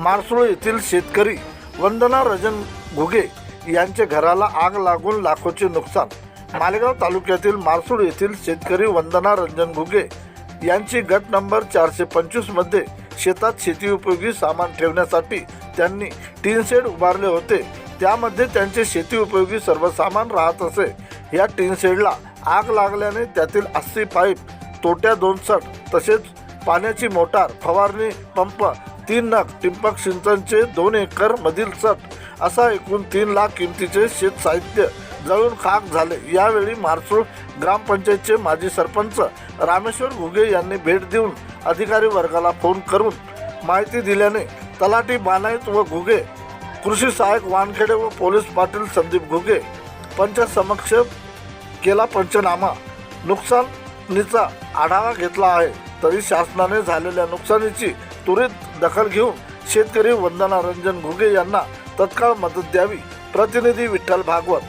मारसुळ येथील शेतकरी वंदना रजन घुगे यांचे घराला आग लागून लाखोचे नुकसान. मालेगाव तालुक्यातील मारसूळ येथील शेतकरी वंदना रंजन घुगे यांची गट नंबर चारशे पंचवीसमध्ये शेतात शेती उपयोगी सामान ठेवण्यासाठी त्यांनी टीन शेड उभारले होते. त्यामध्ये त्यांचे शेती उपयोगी सर्व सामान राहत असे. या टीन शेडला आग लागल्याने त्यातील अस्सी पाईप तोट्या दोन सट तसेच पाण्याची मोटार फवारणी पंप तीन लाख टिंपक सिंचनचे दोन एकर मधील चट असा एकूण तीन लाख किमतीचे शेत साहित्य जळून खाक झाले. यावेळी मारसूळ ग्रामपंचायतचे माजी सरपंच रामेश्वर घुगे यांनी भेट देऊन अधिकारी वर्गाला फोन करून माहिती दिल्याने तलाठी बानाईत व घुगे कृषी सहाय्यक वानखेडे व पोलीस पाटील संदीप घुगे पंचसमक्ष केला पंचनामा. नुकसानीचा आढावा घेतला आहे. तरी शासनाने झालेल्या नुकसानीची त्वरित दखल घेऊन शेतकरी वंदना रंजन घुगे यांना तत्काळ मदत द्यावी. प्रतिनिधी विठ्ठल भागवत.